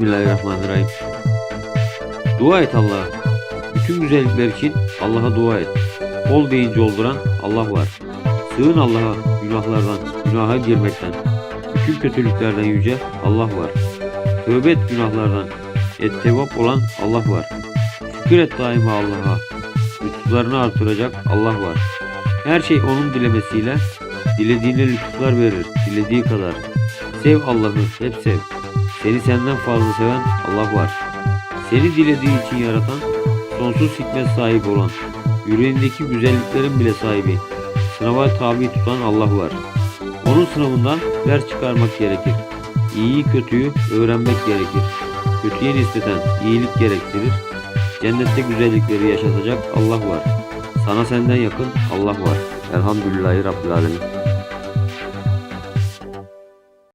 Bismillahirrahmanirrahim. Dua et Allah'a. Bütün güzellikler için Allah'a dua et. Ol deyince olduran Allah var. Sığın Allah'a günahlardan, günaha girmekten. Bütün kötülüklerden yüce Allah var. Tövbe et günahlardan. Et tevap olan Allah var. Şükür et daima Allah'a. Lütuflarını artıracak Allah var. Her şey onun dilemesiyle dilediğine lütuflar verir. Dilediği kadar. Sev Allah'ı, hep sev. Seni senden fazla seven Allah var. Seni dilediği için yaratan, sonsuz hikmet sahibi olan, yüreğindeki güzelliklerin bile sahibi, sınava tabi tutan Allah var. Onun sınavından ders çıkarmak gerekir. İyiyi kötüyü öğrenmek gerekir. Kötüye nispeten iyilik gerektirir. Cennette güzellikleri yaşatacak Allah var. Sana senden yakın Allah var. Elhamdülillahi Rabbil Alemin.